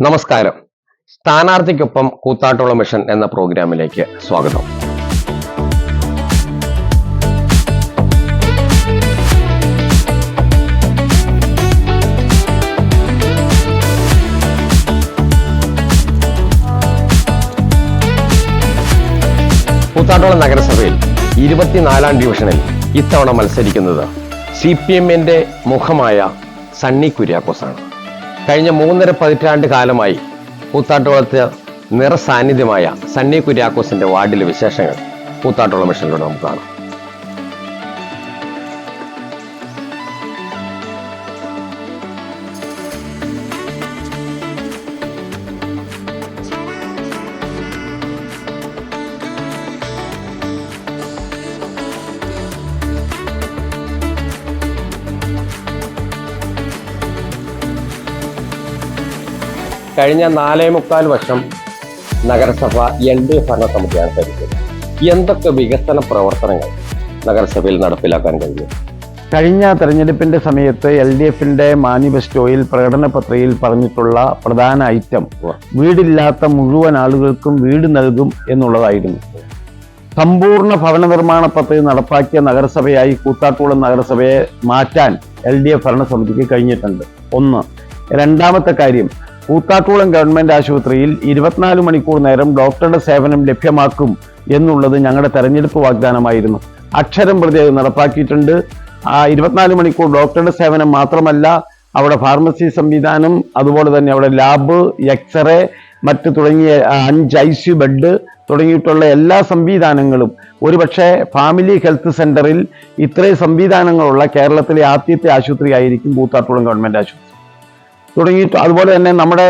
നമസ്കാരം. സ്ഥാനാർത്ഥിക്കൊപ്പം കൂത്താട്ടുള്ള മിഷൻ എന്ന പ്രോഗ്രാമിലേക്ക് സ്വാഗതം. കൂത്താട്ടുള്ള നഗരസഭയിൽ ഇരുപത്തിനാലാം ഡിവിഷനിൽ ഇത്തവണ മത്സരിക്കുന്നത് സി പി എമ്മിന്റെ മുഖമായ സണ്ണി കുര്യാക്കോസാണ്. കഴിഞ്ഞ മൂന്നര പതിറ്റാണ്ട് കാലമായി കൂത്താട്ടുളത്ത് നിറസാന്നിധ്യമായ സണ്ണി കുര്യാക്കോസിന്റെ വാർഡിലെ വിശേഷങ്ങൾ കൂത്താട്ടുളം മിഷനിലൂടെ നമുക്ക് കാണാം. കഴിഞ്ഞ നാലേ മുക്കാൽ വർഷം നഗരസഭ എൻ ഡി എഫ് ഭരണസമിതിയാണ് ഭരിച്ചത്. എന്തൊക്കെ വികസന പ്രവർത്തനങ്ങൾ നഗരസഭയിൽ നടപ്പിലാക്കാൻ കഴിഞ്ഞു? കഴിഞ്ഞ തെരഞ്ഞെടുപ്പിന്റെ സമയത്ത് എൽ ഡി എഫിന്റെ മാനിഫെസ്റ്റോയിൽ പ്രകടന പത്രികയിൽ പറഞ്ഞിട്ടുള്ള പ്രധാന ഐറ്റം വീടില്ലാത്ത മുഴുവൻ ആളുകൾക്കും വീട് നൽകും എന്നുള്ളതായിരുന്നു. സമ്പൂർണ ഭവന നിർമ്മാണ പദ്ധതി നടപ്പാക്കിയ നഗരസഭയായി കൂത്താട്ടുകുളം നഗരസഭയെ മാറ്റാൻ എൽ ഡി എഫ് ഭരണസമിതിക്ക് കഴിഞ്ഞിട്ടുണ്ട്. ഒന്ന്. രണ്ടാമത്തെ കാര്യം കൂത്താട്ടുകുളം ഗവൺമെന്റ് ആശുപത്രിയിൽ ഇരുപത്തിനാല് മണിക്കൂർ നേരം ഡോക്ടറുടെ സേവനം ലഭ്യമാക്കും എന്നുള്ളത് ഞങ്ങളുടെ തെരഞ്ഞെടുപ്പ് വാഗ്ദാനമായിരുന്നു. അക്ഷരം പ്രതി അത് നടപ്പാക്കിയിട്ടുണ്ട്. ആ ഇരുപത്തിനാല് മണിക്കൂർ ഡോക്ടറുടെ സേവനം മാത്രമല്ല അവിടെ ഫാർമസി സംവിധാനം അതുപോലെ തന്നെ അവിടെ ലാബ് എക്സ്റേ മറ്റ് തുടങ്ങിയ അഞ്ച് ഐ സി ബെഡ് തുടങ്ങിയിട്ടുള്ള എല്ലാ സംവിധാനങ്ങളും. ഒരുപക്ഷെ ഫാമിലി ഹെൽത്ത് സെന്ററിൽ ഇത്രയും സംവിധാനങ്ങളുള്ള കേരളത്തിലെ ആദ്യത്തെ ആശുപത്രി ആയിരിക്കും കൂത്താട്ടുളം ഗവൺമെന്റ് ആശുപത്രി. തുടങ്ങിയിട്ട് അതുപോലെ തന്നെ നമ്മുടെ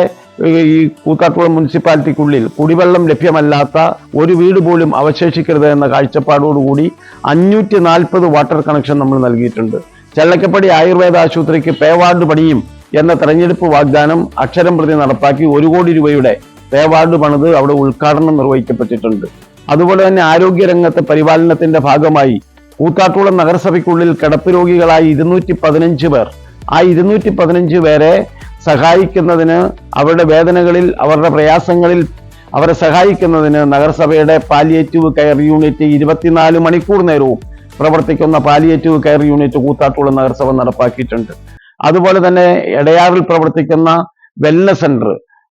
ഈ കൂത്താട്ടുപുഴ മുനിസിപ്പാലിറ്റിക്കുള്ളിൽ കുടിവെള്ളം ലഭ്യമല്ലാത്ത ഒരു വീട് പോലും അവശേഷിക്കരുത് എന്ന കാഴ്ചപ്പാടോടുകൂടി അഞ്ഞൂറ്റി നാൽപ്പത് വാട്ടർ കണക്ഷൻ നമ്മൾ നൽകിയിട്ടുണ്ട്. ചെള്ളക്കപ്പടി ആയുർവേദ ആശുപത്രിക്ക് പേ വാർഡ് പണിയും എന്ന തെരഞ്ഞെടുപ്പ് വാഗ്ദാനം അക്ഷരം പ്രതി നടപ്പാക്കി ഒരു കോടി രൂപയുടെ പേ വാർഡ് പണിത് അവിടെ ഉദ്ഘാടനം നിർവഹിക്കപ്പെട്ടിട്ടുണ്ട്. അതുപോലെ തന്നെ ആരോഗ്യരംഗത്തെ പരിപാലനത്തിന്റെ ഭാഗമായി കൂത്താട്ടുകുളം നഗരസഭയ്ക്കുള്ളിൽ കിടപ്പ് രോഗികളായി ഇരുന്നൂറ്റി പതിനഞ്ച് പേർ. ആ ഇരുന്നൂറ്റി പതിനഞ്ച് പേരെ സഹായിക്കുന്നതിന് അവരുടെ വേദനകളിൽ അവരുടെ പ്രയാസങ്ങളിൽ അവരെ സഹായിക്കുന്നതിന് നഗരസഭയുടെ പാലിയേറ്റീവ് കെയർ യൂണിറ്റ് ഇരുപത്തിനാല് മണിക്കൂർ നേരവും പ്രവർത്തിക്കുന്ന പാലിയേറ്റീവ് കെയർ യൂണിറ്റ് കൂത്താട്ടുള്ള നഗരസഭ നടപ്പാക്കിയിട്ടുണ്ട്. അതുപോലെ തന്നെ എടയാറിൽ പ്രവർത്തിക്കുന്ന വെൽനസ് സെന്റർ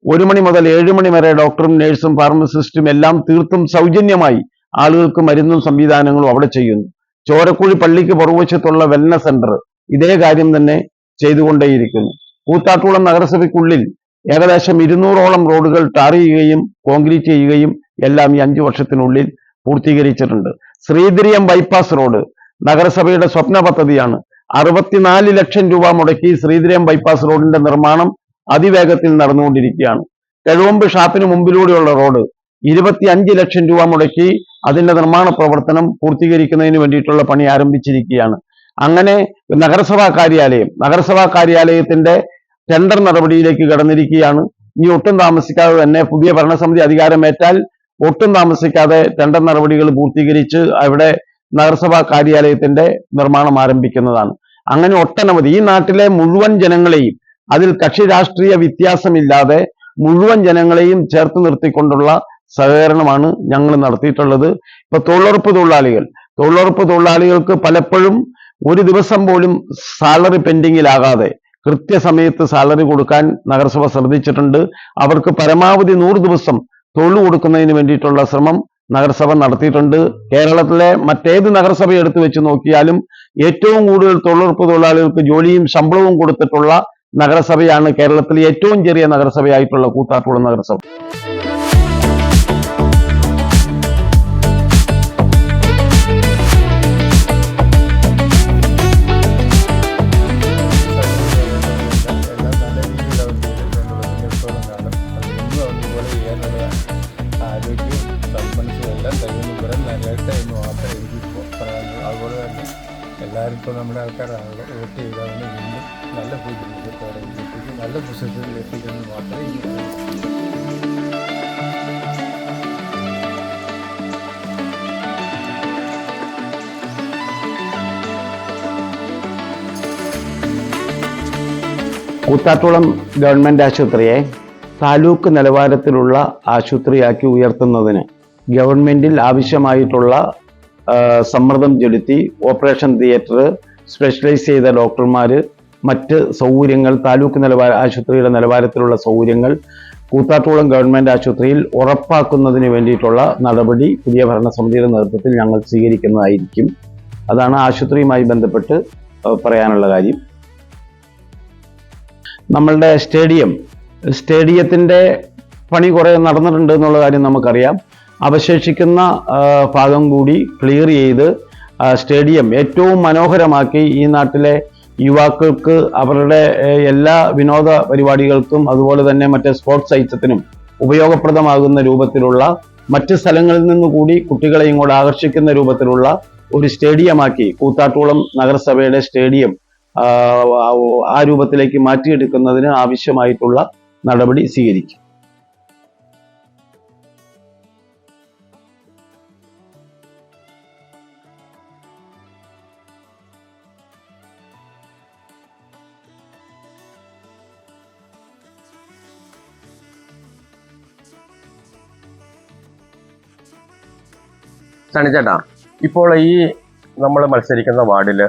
ഒരു മണി മുതൽ ഏഴ് മണി വരെ ഡോക്ടറും നഴ്സും ഫാർമസിസ്റ്റും എല്ലാം തീർത്തും സൗജന്യമായി ആളുകൾക്ക് മരുന്നും സംവിധാനങ്ങളും അവിടെ ചെയ്യുന്നു. ചോരക്കുഴി പള്ളിക്ക് പുറകുവശത്തുള്ള വെൽനസ് സെന്റർ ഇതേ കാര്യം തന്നെ ചെയ്തുകൊണ്ടേയിരിക്കുന്നു. കൂത്താട്ടുകുളം നഗരസഭയ്ക്കുള്ളിൽ ഏകദേശം ഇരുന്നൂറോളം റോഡുകൾ ടാർ ചെയ്യുകയും കോൺക്രീറ്റ് ചെയ്യുകയും എല്ലാം ഈ അഞ്ചു വർഷത്തിനുള്ളിൽ പൂർത്തീകരിച്ചിട്ടുണ്ട്. ശ്രീധരിയം ബൈപ്പാസ് റോഡ് നഗരസഭയുടെ സ്വപ്ന പദ്ധതിയാണ്. അറുപത്തിനാല് ലക്ഷം രൂപ മുടക്കി ശ്രീധരിയം ബൈപ്പാസ് റോഡിന്റെ നിർമ്മാണം അതിവേഗത്തിൽ നടന്നുകൊണ്ടിരിക്കുകയാണ്. കഴുവമ്പ് ഷാപ്പിന് മുമ്പിലൂടെയുള്ള റോഡ് ഇരുപത്തി അഞ്ച് ലക്ഷം രൂപ മുടക്കി അതിന്റെ നിർമ്മാണ പ്രവർത്തനം പൂർത്തീകരിക്കുന്നതിന് വേണ്ടിയിട്ടുള്ള പണി ആരംഭിച്ചിരിക്കുകയാണ്. അങ്ങനെ നഗരസഭാ കാര്യാലയം നഗരസഭാ കാര്യാലയത്തിന്റെ ടെൻഡർ നടപടിയിലേക്ക് കടന്നിരിക്കുകയാണ്. ഇനി ഒട്ടും താമസിക്കാതെ തന്നെ പുതിയ ഭരണസമിതി അധികാരമേറ്റാൽ ഒട്ടും താമസിക്കാതെ ടെൻഡർ നടപടികൾ പൂർത്തീകരിച്ച് അവിടെ നഗരസഭാ കാര്യാലയത്തിന്റെ നിർമ്മാണം ആരംഭിക്കുന്നതാണ്. അങ്ങനെ ഒട്ടനവധി ഈ നാട്ടിലെ മുഴുവൻ ജനങ്ങളെയും അതിൽ കക്ഷി രാഷ്ട്രീയ വ്യത്യാസമില്ലാതെ മുഴുവൻ ജനങ്ങളെയും ചേർത്ത് നിർത്തിക്കൊണ്ടുള്ള സഹകരണമാണ് ഞങ്ങൾ നടത്തിയിട്ടുള്ളത്. ഇപ്പൊ തൊഴിലുറപ്പ് തൊഴിലാളികൾ തൊഴിലുറപ്പ് തൊഴിലാളികൾക്ക് പലപ്പോഴും ഒരു ദിവസം പോലും സാലറി പെൻഡിങ്ങിലാകാതെ കൃത്യസമയത്ത് സാലറി കൊടുക്കാൻ നഗരസഭ ശ്രദ്ധിച്ചിട്ടുണ്ട്. അവർക്ക് പരമാവധി നൂറ് ദിവസം തൊഴിൽ കൊടുക്കുന്നതിന് വേണ്ടിയിട്ടുള്ള ശ്രമം നഗരസഭ നടത്തിയിട്ടുണ്ട്. കേരളത്തിലെ മറ്റേത് നഗരസഭ എടുത്തു വെച്ച് നോക്കിയാലും ഏറ്റവും കൂടുതൽ തൊഴിലുറപ്പ് തൊഴിലാളികൾക്ക് ജോലിയും ശമ്പളവും കൊടുത്തിട്ടുള്ള നഗരസഭയാണ് കേരളത്തിലെ ഏറ്റവും ചെറിയ നഗരസഭയായിട്ടുള്ള കൂത്താട്ടുള്ള നഗരസഭ. എല്ലാവരും ഇപ്പോൾ നമ്മുടെ ആൾക്കാർ വോട്ട് ചെയ്താണ് വീണ്ടും നല്ല ഭൂരിപക്ഷത്തോടെ എത്തിക്കും നല്ല പൊസിഷനിൽ എത്തിക്കുന്നത് മാത്രമേ. കൂത്താട്ടുളം ഗവൺമെന്റ് ആശുപത്രിയെ താലൂക്ക് നിലവാരത്തിലുള്ള ആശുപത്രിയാക്കി ഉയർത്തുന്നതിന് ഗവൺമെന്റിൽ ആവശ്യമായിട്ടുള്ള സമ്മർദ്ദം ചെലുത്തി ഓപ്പറേഷൻ തിയേറ്റർ സ്പെഷ്യലൈസ് ചെയ്ത ഡോക്ടർമാർ മറ്റ് സൗകര്യങ്ങൾ താലൂക്ക് നിലവാര ആശുപത്രിയുടെ നിലവാരത്തിലുള്ള സൗകര്യങ്ങൾ കൂത്താട്ടുകുളം ഗവൺമെന്റ് ആശുപത്രിയിൽ ഉറപ്പാക്കുന്നതിന് വേണ്ടിയിട്ടുള്ള നടപടി പുതിയ ഭരണസമിതിയുടെ നേതൃത്വത്തിൽ ഞങ്ങൾ സ്വീകരിക്കുന്നതായിരിക്കും. അതാണ് ആശുപത്രിയുമായി ബന്ധപ്പെട്ട് പറയാനുള്ള കാര്യം. നമ്മളുടെ സ്റ്റേഡിയം സ്റ്റേഡിയത്തിന്റെ പണി കുറേ നടന്നിട്ടുണ്ട് എന്നുള്ള കാര്യം നമുക്കറിയാം. അവശേഷിക്കുന്ന ഭാഗം കൂടി ക്ലിയർ ചെയ്ത് സ്റ്റേഡിയം ഏറ്റവും മനോഹരമാക്കി ഈ നാട്ടിലെ യുവാക്കൾക്ക് അവരുടെ എല്ലാ വിനോദ പരിപാടികൾക്കും അതുപോലെ തന്നെ മറ്റ് സ്പോർട്സ് ഐറ്റത്തിനും ഉപയോഗപ്രദമാകുന്ന രൂപത്തിലുള്ള മറ്റ് സ്ഥലങ്ങളിൽ നിന്ന് കൂടി കുട്ടികളെ ഇങ്ങോട്ട് ആകർഷിക്കുന്ന രൂപത്തിലുള്ള ഒരു സ്റ്റേഡിയമാക്കി കൂത്താട്ടുകുളം നഗരസഭയുടെ സ്റ്റേഡിയം ആ, രൂപത്തിലേക്ക് മാറ്റിയെടുക്കുന്നതിന് ആവശ്യമായിട്ടുള്ള നടപടി സ്വീകരിക്കും. സണിച്ചേട്ടാ ഇപ്പോൾ ഈ നമ്മൾ മത്സരിക്കുന്ന വാർഡിൽ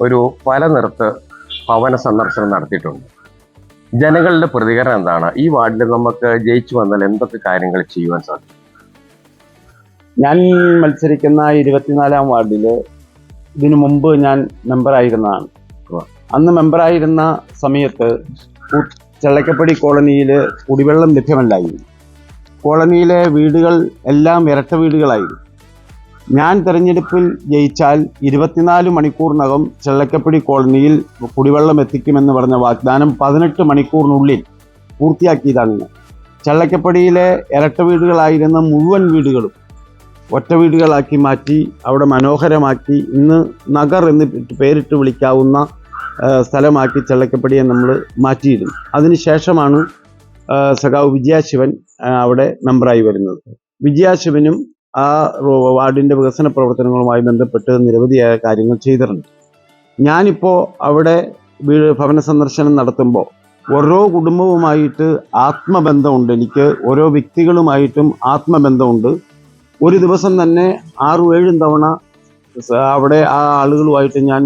ഒരു പല നിർത്ത് ഭവന സന്ദർശനം നടത്തിയിട്ടുണ്ട്. ജനങ്ങളുടെ പ്രതികരണം എന്താണ്? ഈ വാർഡിൽ നമുക്ക് ജയിച്ചു വന്നാൽ എന്തൊക്കെ കാര്യങ്ങൾ ചെയ്യുവാൻ സാധിക്കും? ഞാൻ മത്സരിക്കുന്ന ഇരുപത്തിനാലാം വാർഡിൽ ഇതിനു മുമ്പ് ഞാൻ മെമ്പറായിരുന്നതാണ്. അന്ന് മെമ്പറായിരുന്ന സമയത്ത് ചെള്ളക്കപ്പടി കോളനിയിൽ കുടിവെള്ളം ലഭ്യമല്ലായിരുന്നു. കോളനിയിലെ വീടുകൾ എല്ലാം ഇരട്ട വീടുകളായിരുന്നു. ഞാൻ തെരഞ്ഞെടുപ്പിൽ ജയിച്ചാൽ ഇരുപത്തിനാല് മണിക്കൂറിനകം ചെള്ളക്കപ്പടി കോളനിയിൽ കുടിവെള്ളം എത്തിക്കുമെന്ന് പറഞ്ഞ വാഗ്ദാനം പതിനെട്ട് മണിക്കൂറിനുള്ളിൽ പൂർത്തിയാക്കിയതാണ് ചെള്ളക്കപ്പടിയിലെ ഇരട്ട വീടുകളായിരുന്ന മുഴുവൻ വീടുകളും ഒറ്റ വീടുകളാക്കി മാറ്റി അവിടെ മനോഹരമാക്കി ഇന്ന് നഗർ എന്ന് പേരിട്ട് വിളിക്കാവുന്ന സ്ഥലമാക്കി ചെള്ളക്കപ്പടിയെ നമ്മൾ മാറ്റിയിരുന്നു. അതിനുശേഷമാണ് സഖാവ് വിജയാശിവൻ അവിടെ മെമ്പറായി വരുന്നത്. വിജയാശിവനും ആ വാർഡിന്റെ വികസന പ്രവർത്തനങ്ങളുമായി ബന്ധപ്പെട്ട് നിരവധിയായ കാര്യങ്ങൾ ചെയ്തിട്ടുണ്ട്. ഞാനിപ്പോൾ അവിടെ വീട് ഭവന സന്ദർശനം നടത്തുമ്പോൾ ഓരോ കുടുംബവുമായിട്ട് ആത്മബന്ധമുണ്ട്. എനിക്ക് ഓരോ വ്യക്തികളുമായിട്ടും ആത്മബന്ധമുണ്ട്. ഒരു ദിവസം തന്നെ ആറും ഏഴും തവണ അവിടെ ആ ആളുകളുമായിട്ട് ഞാൻ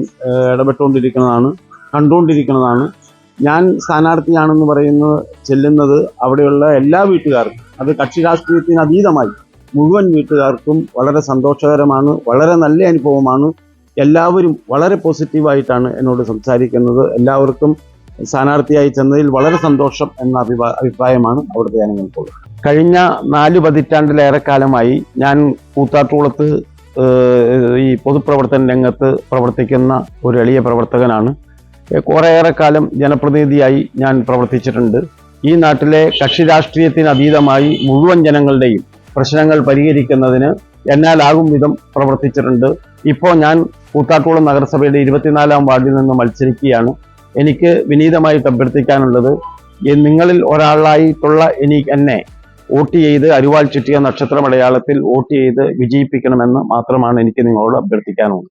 ഇടപെട്ടുകൊണ്ടിരിക്കുന്നതാണ് കണ്ടുകൊണ്ടിരിക്കുന്നതാണ്. ഞാൻ സ്ഥാനാർത്ഥിയാണെന്ന് പറയുന്നത് ചെല്ലുന്നത് അവിടെയുള്ള എല്ലാ വീട്ടുകാർക്കും അത് കക്ഷി രാഷ്ട്രീയത്തിന് അതീതമായി മുഴുവൻ വീട്ടുകാർക്കും വളരെ സന്തോഷകരമാണ് വളരെ നല്ല അനുഭവമാണ്. എല്ലാവരും വളരെ പോസിറ്റീവായിട്ടാണ് എന്നോട് സംസാരിക്കുന്നത്. എല്ലാവർക്കും സ്ഥാനാർത്ഥിയായി ചെന്നതിൽ വളരെ സന്തോഷം എന്ന അഭിപ്രായ അഭിപ്രായമാണ് അവിടുത്തെ ജനങ്ങൾക്കുള്ളത്. കഴിഞ്ഞ നാല് പതിറ്റാണ്ടിലേറെ കാലമായി ഞാൻ കൂത്താട്ടുകുളത്ത് ഈ പൊതുപ്രവർത്തന രംഗത്ത് പ്രവർത്തിക്കുന്ന ഒരു എളിയ പ്രവർത്തകനാണ്. കുറേയേറെ കാലം ജനപ്രതിനിധിയായി ഞാൻ പ്രവർത്തിച്ചിട്ടുണ്ട്. ഈ നാട്ടിലെ കക്ഷി രാഷ്ട്രീയത്തിന് അതീതമായി മുഴുവൻ ജനങ്ങളുടെയും പ്രശ്നങ്ങൾ പരിഹരിക്കുന്നതിന് എന്നാലാകും വിധം പ്രവർത്തിച്ചിട്ടുണ്ട്. ഇപ്പോൾ ഞാൻ കൂത്താട്ടുകുളം നഗരസഭയുടെ ഇരുപത്തിനാലാം വാർഡിൽ നിന്ന് മത്സരിക്കുകയാണ്. എനിക്ക് വിനീതമായി അഭ്യർത്ഥിക്കാനുള്ളത് നിങ്ങളിൽ ഒരാളായിട്ടുള്ള എനി എന്നെ വോട്ട് ചെയ്ത് അരിവാൾ ചുറ്റിയ നക്ഷത്ര മലയാളത്തിൽ വോട്ട് ചെയ്ത് വിജയിപ്പിക്കണമെന്ന് മാത്രമാണ് എനിക്ക് നിങ്ങളോട് അഭ്യർത്ഥിക്കാനുള്ളത്.